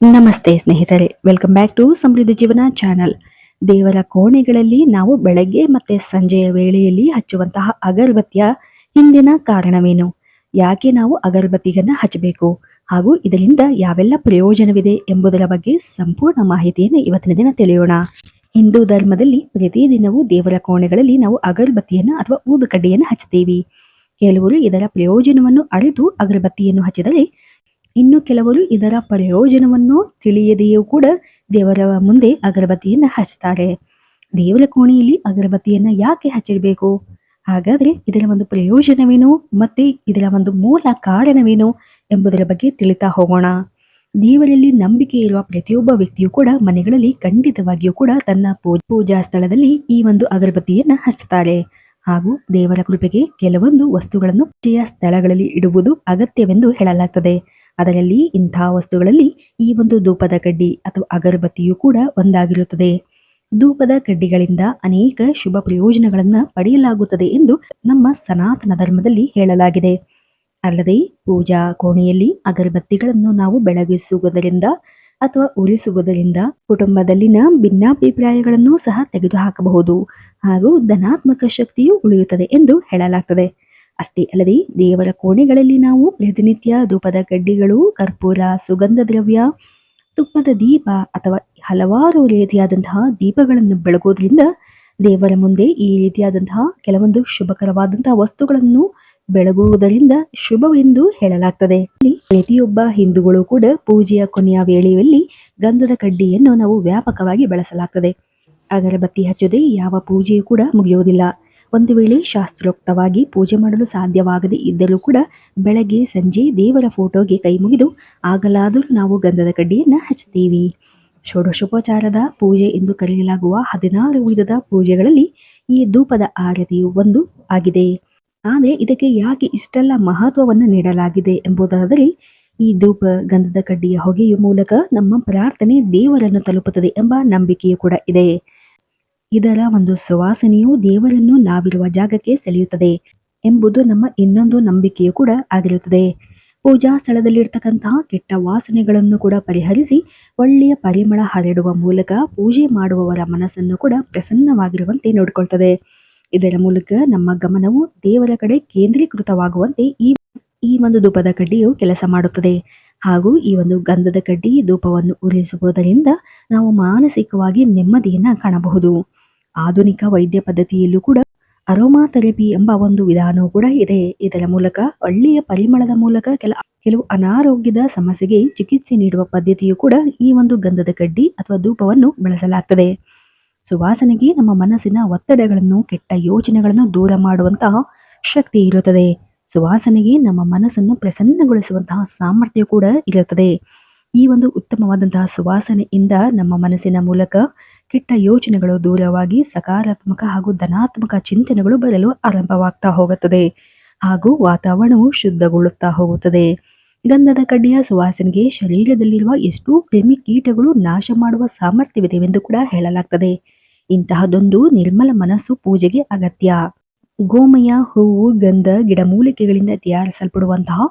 ನಮಸ್ತೆ ಸ್ನೇಹಿತರೆ welcome back to ಸಮೃದ್ಧ ಜೀವನ ಚಾನಲ್ ದೇವರ ಕೋಣೆಗಳಲ್ಲಿ ನಾವು ಬೆಳಗ್ಗೆ ಮತ್ತೆ ಸಂಜೆಯ ವೇಳೆಯಲ್ಲಿ ಹಚ್ಚುವಂತಹ ಅಗರಬತ್ತಿಯ ಹಿಂದಿನ ಕಾರಣವೇನು? ಯಾಕೆ ನಾವು ಅಗರಬತ್ತಿಗನ್ನ ಹಚ್ಚಬೇಕು? ಹಾಗೂ ಇದರಿಂದ ಯಾವೆಲ್ಲ ಪ್ರಯೋಜನವಿದೆ ಎಂಬುದರ ಬಗ್ಗೆ ಸಂಪೂರ್ಣ ಮಾಹಿತಿಯನ್ನು ಇವತ್ತಿನ ದಿನ ತಿಳಿಯೋಣ. ಹಿಂದೂ ಧರ್ಮದಲ್ಲಿ ಪ್ರತಿದಿನವೂ ದೇವರ ಕೋಣೆಗಳಲ್ಲಿ ನಾವು ಅಗರ್ಬತ್ತಿಯನ್ನು ಅಥವಾ ಊದುಕಡ್ಡಿಯನ್ನು ಹಚ್ಚುತ್ತೇವೆ. ಕೆಲವರು ಇದರ ಪ್ರಯೋಜನವನ್ನು ಅರಿತು ಅಗರಬತ್ತಿಯನ್ನು ಹಚ್ಚಿದರೆ ಇನ್ನು ಕೆಲವರು ಇದರ ಪ್ರಯೋಜನವನ್ನು ತಿಳಿಯದೆಯೂ ಕೂಡ ದೇವರ ಮುಂದೆ ಅಗರಬತ್ತಿಯನ್ನು ಹಚ್ತಾರೆ. ದೇವರ ಕೋಣೆಯಲ್ಲಿ ಅಗರಬತ್ತಿಯನ್ನು ಯಾಕೆ ಹಚ್ಚಿಡಬೇಕು? ಹಾಗಾದ್ರೆ ಇದರ ಒಂದು ಪ್ರಯೋಜನವೇನು ಮತ್ತೆ ಇದರ ಒಂದು ಮೂಲ ಕಾರಣವೇನು ಎಂಬುದರ ಬಗ್ಗೆ ತಿಳಿತಾ ಹೋಗೋಣ. ದೇವರಲ್ಲಿ ನಂಬಿಕೆ ಇರುವ ಪ್ರತಿಯೊಬ್ಬ ವ್ಯಕ್ತಿಯು ಕೂಡ ಮನೆಗಳಲ್ಲಿ ಖಂಡಿತವಾಗಿಯೂ ಕೂಡ ತನ್ನ ಪೂಜಾ ಸ್ಥಳದಲ್ಲಿ ಈ ಒಂದು ಅಗರಬತ್ತಿಯನ್ನು ಹಚ್ಚುತ್ತಾರೆ ಹಾಗೂ ದೇವರ ಕೃಪೆಗೆ ಕೆಲವೊಂದು ವಸ್ತುಗಳನ್ನು ಪೂಜೆಯ ಸ್ಥಳಗಳಲ್ಲಿ ಇಡುವುದು ಅಗತ್ಯವೆಂದು ಹೇಳಲಾಗ್ತದೆ. ಅದರಲ್ಲಿ ಇಂಥ ವಸ್ತುಗಳಲ್ಲಿ ಈ ಒಂದು ಧೂಪದ ಕಡ್ಡಿ ಅಥವಾ ಅಗರಬತ್ತಿಯು ಕೂಡ ಒಂದಾಗಿರುತ್ತದೆ. ಧೂಪದ ಕಡ್ಡಿಗಳಿಂದ ಅನೇಕ ಶುಭ ಪ್ರಯೋಜನಗಳನ್ನು ಪಡೆಯಲಾಗುತ್ತದೆ ಎಂದು ನಮ್ಮ ಸನಾತನ ಧರ್ಮದಲ್ಲಿ ಹೇಳಲಾಗಿದೆ. ಅಲ್ಲದೆ ಪೂಜಾ ಕೋಣೆಯಲ್ಲಿ ಅಗರಬತ್ತಿಗಳನ್ನು ನಾವು ಬೆಳಗಿಸುವುದರಿಂದ ಅಥವಾ ಉರಿಸುವುದರಿಂದ ಕುಟುಂಬದಲ್ಲಿನ ಭಿನ್ನಾಭಿಪ್ರಾಯಗಳನ್ನು ಸಹ ತೆಗೆದುಹಾಕಬಹುದು. ಹಾಗೂ ಧನಾತ್ಮಕ ಶಕ್ತಿಯು ಉಳಿಯುತ್ತದೆ ಎಂದು ಹೇಳಲಾಗ್ತದೆ. ಅಷ್ಟೇ ಅಲ್ಲದೆ ದೇವರ ಕೋಣೆಗಳಲ್ಲಿ ನಾವು ಪ್ರತಿನಿತ್ಯ ಧೂಪದ ಕಡ್ಡಿಗಳು, ಕರ್ಪೂರ, ಸುಗಂಧ ದ್ರವ್ಯ, ತುಪ್ಪದ ದೀಪ ಅಥವಾ ಹಲವಾರು ರೀತಿಯಾದಂತಹ ದೀಪಗಳನ್ನು ಬೆಳಗೋದ್ರಿಂದ ದೇವರ ಮುಂದೆ ಈ ರೀತಿಯಾದಂತಹ ಕೆಲವೊಂದು ಶುಭಕರವಾದಂತಹ ವಸ್ತುಗಳನ್ನು ಬೆಳಗುವುದರಿಂದ ಶುಭವೆಂದು ಹೇಳಲಾಗ್ತದೆ. ಇಲ್ಲಿ ಪ್ರತಿಯೊಬ್ಬ ಹಿಂದೂಗಳು ಕೂಡ ಪೂಜೆಯ ಕೊನೆಯ ವೇಳೆಯಲ್ಲಿ ಗಂಧದ ಕಡ್ಡಿಯನ್ನು ನಾವು ವ್ಯಾಪಕವಾಗಿ ಬಳಸಲಾಗ್ತದೆ. ಅದರ ಬತ್ತಿ ಹಚ್ಚದೆ ಯಾವ ಪೂಜೆಯೂ ಕೂಡ ಮುಗಿಯುವುದಿಲ್ಲ. ಒಂದು ವೇಳೆ ಶಾಸ್ತ್ರೋಕ್ತವಾಗಿ ಪೂಜೆ ಮಾಡಲು ಸಾಧ್ಯವಾಗದೇ ಇದ್ದರೂ ಕೂಡ ಬೆಳಗ್ಗೆ, ಸಂಜೆ ದೇವರ ಫೋಟೋಗೆ ಕೈ ಮುಗಿದು ಆಗಲಾದರೂ ನಾವು ಗಂಧದ ಕಡ್ಡಿಯನ್ನು ಹಚ್ಚುತ್ತೀವಿ. ಷೋಡಶೋಪಚಾರದ ಪೂಜೆ ಎಂದು ಕರೆಯಲಾಗುವ ಹದಿನಾರು ವಿಧದ ಪೂಜೆಗಳಲ್ಲಿ ಈ ಧೂಪದ ಆರತಿಯು ಒಂದು ಆಗಿದೆ. ಆದರೆ ಇದಕ್ಕೆ ಯಾಕೆ ಇಷ್ಟೆಲ್ಲ ಮಹತ್ವವನ್ನು ನೀಡಲಾಗಿದೆ ಎಂಬುದಾದರೆ ಈ ಧೂಪ ಗಂಧದ ಕಡ್ಡಿಯ ಹೊಗೆಯ ಮೂಲಕ ನಮ್ಮ ಪ್ರಾರ್ಥನೆ ದೇವರನ್ನು ತಲುಪುತ್ತದೆ ಎಂಬ ನಂಬಿಕೆಯು ಕೂಡ ಇದೆ. ಇದರ ಒಂದು ಸುವಾಸನೆಯು ದೇವರನ್ನು ನಾವಿರುವ ಜಾಗಕ್ಕೆ ಸೆಳೆಯುತ್ತದೆ ಎಂಬುದು ನಮ್ಮ ಇನ್ನೊಂದು ನಂಬಿಕೆಯೂ ಕೂಡ ಆಗಿರುತ್ತದೆ. ಪೂಜಾ ಸ್ಥಳದಲ್ಲಿರ್ತಕ್ಕಂತಹ ಕೆಟ್ಟ ವಾಸನೆಗಳನ್ನು ಕೂಡ ಪರಿಹರಿಸಿ ಒಳ್ಳೆಯ ಪರಿಮಳ ಹರಡುವ ಮೂಲಕ ಪೂಜೆ ಮಾಡುವವರ ಮನಸ್ಸನ್ನು ಕೂಡ ಪ್ರಸನ್ನವಾಗಿರುವಂತೆ ನೋಡಿಕೊಳ್ತದೆ. ಇದರ ಮೂಲಕ ನಮ್ಮ ಗಮನವು ದೇವರ ಕಡೆ ಕೇಂದ್ರೀಕೃತವಾಗುವಂತೆ ಈ ಈ ಒಂದು ಧೂಪದ ಕಡ್ಡಿಯು ಕೆಲಸ ಮಾಡುತ್ತದೆ. ಹಾಗೂ ಈ ಒಂದು ಗಂಧದ ಕಡ್ಡಿ ಧೂಪವನ್ನು ಉರಿಸುವುದರಿಂದ ನಾವು ಮಾನಸಿಕವಾಗಿ ನೆಮ್ಮದಿಯನ್ನು ಕಾಣಬಹುದು. ಆಧುನಿಕ ವೈದ್ಯ ಪದ್ಧತಿಯಲ್ಲೂ ಕೂಡ ಅರೋಮಾ ಥೆರಪಿ ಎಂಬ ಒಂದು ವಿಧಾನವೂ ಕೂಡ ಇದೆ. ಇದರ ಮೂಲಕ ಒಳ್ಳೆಯ ಪರಿಮಳದ ಮೂಲಕ ಕೆಲ, ಕೆಲವು ಅನಾರೋಗ್ಯದ ಸಮಸ್ಯೆಗೆ ಚಿಕಿತ್ಸೆ ನೀಡುವ ಪದ್ಧತಿಯು ಕೂಡ ಈ ಒಂದು ಗಂಧದ ಕಡ್ಡಿ ಅಥವಾ ಧೂಪವನ್ನು ಬಳಸಲಾಗ್ತದೆ. ಸುವಾಸನೆಗೆ ನಮ್ಮ ಮನಸ್ಸಿನ ಒತ್ತಡಗಳನ್ನು, ಕೆಟ್ಟ ಯೋಚನೆಗಳನ್ನು ದೂರ ಮಾಡುವಂತಹ ಶಕ್ತಿ ಇರುತ್ತದೆ. ಸುವಾಸನೆಗೆ ನಮ್ಮ ಮನಸ್ಸನ್ನು ಪ್ರಸನ್ನಗೊಳಿಸುವಂತಹ ಸಾಮರ್ಥ್ಯ ಕೂಡ ಇರುತ್ತದೆ. ಈ ಒಂದು ಉತ್ತಮವಾದಂತಹ ಸುವಾಸನೆಯಿಂದ ನಮ್ಮ ಮನಸ್ಸಿನ ಮೂಲಕ ಕೆಟ್ಟ ಯೋಚನೆಗಳು ದೂರವಾಗಿ ಸಕಾರಾತ್ಮಕ ಹಾಗೂ ಧನಾತ್ಮಕ ಚಿಂತನೆಗಳು ಬರಲು ಆರಂಭವಾಗ್ತಾ ಹೋಗುತ್ತದೆ. ಹಾಗೂ ವಾತಾವರಣವು ಶುದ್ಧಗೊಳ್ಳುತ್ತಾ ಹೋಗುತ್ತದೆ. ಗಂಧದ ಕಡ್ಡಿಯ ಸುವಾಸನೆಗೆ ಶರೀರದಲ್ಲಿರುವ ಎಷ್ಟೋ ಕ್ರಿಮಿ ಕೀಟಗಳು ನಾಶ ಮಾಡುವ ಸಾಮರ್ಥ್ಯವಿದೆ ಎಂದು ಕೂಡ ಹೇಳಲಾಗ್ತದೆ. ಇಂತಹದೊಂದು ನಿರ್ಮಲ ಮನಸ್ಸು ಪೂಜೆಗೆ ಅಗತ್ಯ. ಗೋಮಯ, ಹೂವು, ಗಂಧ ಗಿಡಮೂಲಿಕೆಗಳಿಂದ ತಯಾರಿಸಲ್ಪಡುವಂತಹ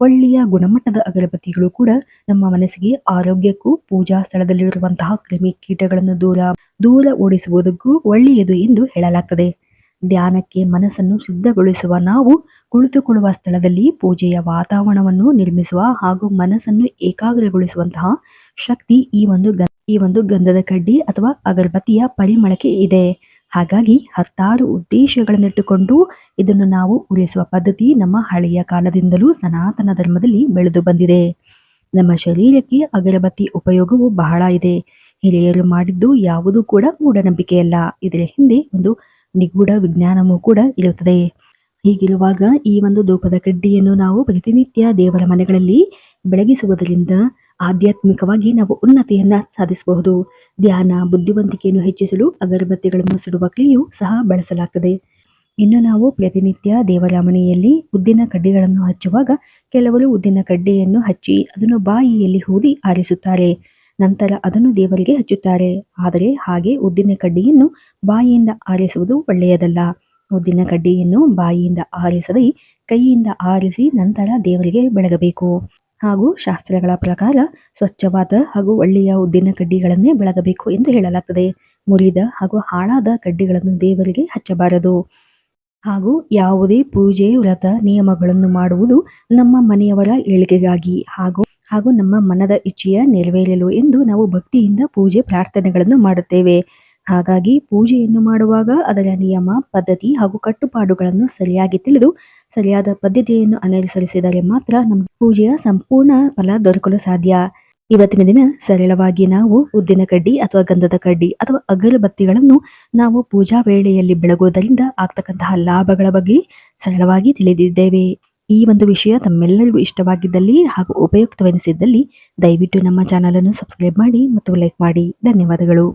ಒಳ್ಳೆಯ ಗುಣಮಟ್ಟದ ಅಗರಬತ್ತಿಗಳು ಕೂಡ ನಮ್ಮ ಮನಸ್ಸಿಗೆ ಆರೋಗ್ಯಕ್ಕೂ ಪೂಜಾ ಸ್ಥಳದಲ್ಲಿರುವಂತಹ ಕ್ರಿಮಿ ಕೀಟಗಳನ್ನು ದೂರ ದೂರ ಓಡಿಸುವುದಕ್ಕೂ ಒಳ್ಳೆಯದು ಎಂದು ಹೇಳಲಾಗ್ತದೆ. ಧ್ಯಾನಕ್ಕೆ ಮನಸ್ಸನ್ನು ಸಿದ್ಧಗೊಳಿಸುವ ನಾವು ಕುಳಿತುಕೊಳ್ಳುವ ಸ್ಥಳದಲ್ಲಿ ಪೂಜೆಯ ವಾತಾವರಣವನ್ನು ನಿರ್ಮಿಸುವ ಹಾಗೂ ಮನಸ್ಸನ್ನು ಏಕಾಗ್ರಗೊಳಿಸುವಂತಹ ಶಕ್ತಿ ಈ ಒಂದು ಈ ಒಂದು ಗಂಧದ ಕಡ್ಡಿ ಅಥವಾ ಅಗರಬತ್ತಿಯ ಪರಿಮಳಕ್ಕೆ ಇದೆ. ಹಾಗಾಗಿ ಹತ್ತಾರು ಉದ್ದೇಶಗಳನ್ನಿಟ್ಟುಕೊಂಡು ಇದನ್ನು ನಾವು ಉಳಿಸುವ ಪದ್ಧತಿ ನಮ್ಮ ಹಳೆಯ ಕಾಲದಿಂದಲೂ ಸನಾತನ ಧರ್ಮದಲ್ಲಿ ಬೆಳೆದು ಬಂದಿದೆ. ನಮ್ಮ ಶರೀರಕ್ಕೆ ಅಗರಬತ್ತಿ ಉಪಯೋಗವು ಬಹಳ ಇದೆ. ಹಿರಿಯರು ಮಾಡಿದ್ದು ಯಾವುದೂ ಕೂಡ ಮೂಢನಂಬಿಕೆಯಲ್ಲ. ಇದರ ಹಿಂದೆ ಒಂದು ನಿಗೂಢ ವಿಜ್ಞಾನವೂ ಕೂಡ ಇರುತ್ತದೆ. ಹೀಗಿರುವಾಗ ಈ ಒಂದು ಧೂಪದ ಕಡ್ಡಿಯನ್ನು ನಾವು ಪ್ರತಿನಿತ್ಯ ದೇವರ ಮನೆಗಳಲ್ಲಿ ಬೆಳಗಿಸುವುದರಿಂದ ಆಧ್ಯಾತ್ಮಿಕವಾಗಿ ನಾವು ಉನ್ನತಿಯನ್ನ ಸಾಧಿಸಬಹುದು. ಧ್ಯಾನ, ಬುದ್ಧಿವಂತಿಕೆಯನ್ನು ಹೆಚ್ಚಿಸಲು ಅಗರಬತ್ತಿಗಳನ್ನು ಸುಡುವ ಕ್ರಿಯೆಯು ಸಹ ಬಳಸಲಾಗುತ್ತದೆ ಇನ್ನು ನಾವು ಪ್ರತಿನಿತ್ಯ ದೇವರ ಮನೆಯಲ್ಲಿ ಉದ್ದಿನ ಕಡ್ಡಿಗಳನ್ನು ಹಚ್ಚುವಾಗ ಕೆಲವರು ಉದ್ದಿನ ಕಡ್ಡಿಯನ್ನು ಹಚ್ಚಿ ಅದನ್ನು ಬಾಯಿಯಲ್ಲಿ ಹೂದಿ ಆರಿಸುತ್ತಾರೆ. ನಂತರ ಅದನ್ನು ದೇವರಿಗೆ ಹಚ್ಚುತ್ತಾರೆ. ಆದರೆ ಹಾಗೆ ಉದ್ದಿನ ಕಡ್ಡಿಯನ್ನು ಬಾಯಿಯಿಂದ ಆರಿಸುವುದು ಒಳ್ಳೆಯದಲ್ಲ. ಉದ್ದಿನ ಕಡ್ಡಿಯನ್ನು ಬಾಯಿಯಿಂದ ಆರಿಸದೆ ಕೈಯಿಂದ ಆರಿಸಿ ನಂತರ ದೇವರಿಗೆ ಬೆಳಗಬೇಕು. ಹಾಗೂ ಶಾಸ್ತ್ರಗಳ ಪ್ರಕಾರ ಸ್ವಚ್ಛವಾದ ಹಾಗೂ ಒಳ್ಳೆಯ ಉದ್ದಿನ ಕಡ್ಡಿಗಳನ್ನೇ ಬೆಳಗಬೇಕು ಎಂದು ಹೇಳಲಾಗುತ್ತದೆ ಮುರಿದ ಹಾಗೂ ಹಾಳಾದ ಕಡ್ಡಿಗಳನ್ನು ದೇವರಿಗೆ ಹಚ್ಚಬಾರದು. ಹಾಗೂ ಯಾವುದೇ ಪೂಜೆ, ವ್ರತ, ನಿಯಮಗಳನ್ನು ಮಾಡುವುದು ನಮ್ಮ ಮನೆಯವರ ಏಳಿಗೆಗಾಗಿ ಹಾಗೂ ಹಾಗೂ ನಮ್ಮ ಮನದ ಇಚ್ಛೆಯ ನೆರವೇರಲು ಎಂದು ನಾವು ಭಕ್ತಿಯಿಂದ ಪೂಜೆ, ಪ್ರಾರ್ಥನೆಗಳನ್ನು ಮಾಡುತ್ತೇವೆ. ಹಾಗಾಗಿ ಪೂಜೆಯನ್ನು ಮಾಡುವಾಗ ಅದರ ನಿಯಮ, ಪದ್ಧತಿ ಹಾಗೂ ಕಟ್ಟುಪಾಡುಗಳನ್ನು ಸರಿಯಾಗಿ ತಿಳಿದು ಸರಿಯಾದ ಪದ್ಧತಿಯನ್ನು ಅನುಸರಿಸಿದರೆ ಮಾತ್ರ ನಮ್ಮ ಪೂಜೆಯ ಸಂಪೂರ್ಣ ಫಲ ದೊರಕಲು ಸಾಧ್ಯ. ಇವತ್ತಿನ ದಿನ ಸರಳವಾಗಿ ನಾವು ಉದ್ದಿನ ಕಡ್ಡಿ ಅಥವಾ ಗಂಧದ ಕಡ್ಡಿ ಅಥವಾ ಅಗರಬತ್ತಿಗಳನ್ನು ನಾವು ಪೂಜಾ ವೇಳೆಯಲ್ಲಿ ಬೆಳಗುವುದರಿಂದ ಆಗ್ತಕ್ಕಂತಹ ಲಾಭಗಳ ಬಗ್ಗೆ ಸರಳವಾಗಿ ತಿಳಿದಿದ್ದೇವೆ. ಈ ಒಂದು ವಿಷಯ ತಮ್ಮೆಲ್ಲರಿಗೂ ಇಷ್ಟವಾಗಿದ್ದಲ್ಲಿ ಹಾಗೂ ಉಪಯುಕ್ತವೆನಿಸಿದ್ದಲ್ಲಿ ದಯವಿಟ್ಟು ನಮ್ಮ ಚಾನಲ್ ಅನ್ನು ಸಬ್ಸ್ಕ್ರೈಬ್ ಮಾಡಿ ಮತ್ತು ಲೈಕ್ ಮಾಡಿ. ಧನ್ಯವಾದಗಳು.